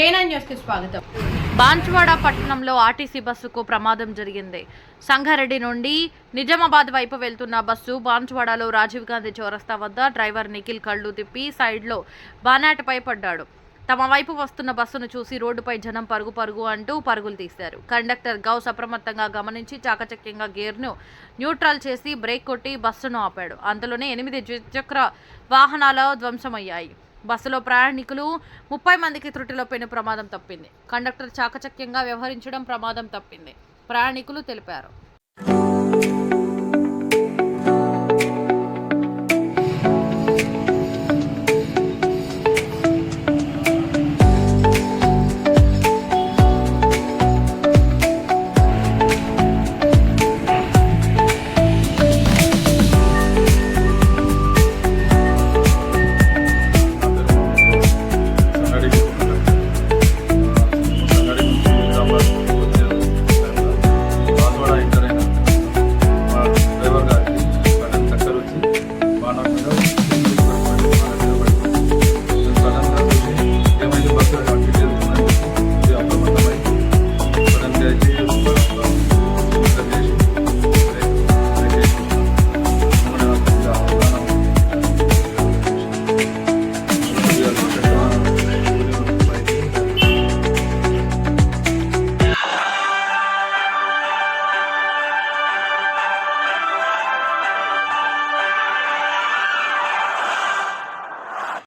News స్వాగతం. బాన్సువాడ పట్టణంలో RTC బస్సుకు ప్రమాదం జరిగింది. సంగారెడ్డి నుండి నిజామాబాద్ వైపు వెళ్తున్న బస్సు బాన్సువాడలో రాజీవ్ గాంధీ చౌరస్తా వద్ద డ్రైవర్ నిఖిల్ కళ్ళు తిప్పి సైడ్లో బానాటపై పడ్డాడు. తమ వైపు వస్తున్న బస్సును చూసి రోడ్డుపై జనం పరుగు పరుగు అంటూ పరుగులు తీశారు. కండక్టర్ గౌస్ అప్రమత్తంగా గమనించి చాకచక్యంగా గేర్ను న్యూట్రల్ చేసి బ్రేక్ కొట్టి బస్సును ఆపాడు. అంతలోనే ఎనిమిది ద్విచక్ర వాహనాల ధ్వంసమయ్యాయి. బస్సులో ప్రయాణికులు ముప్పై మందికి త్రుటిలో పెను ప్రమాదం తప్పింది. కండక్టర్ చాకచక్యంగా వ్యవహరించడం ప్రమాదం తప్పింది. ప్రయాణికులు తెలిపారు.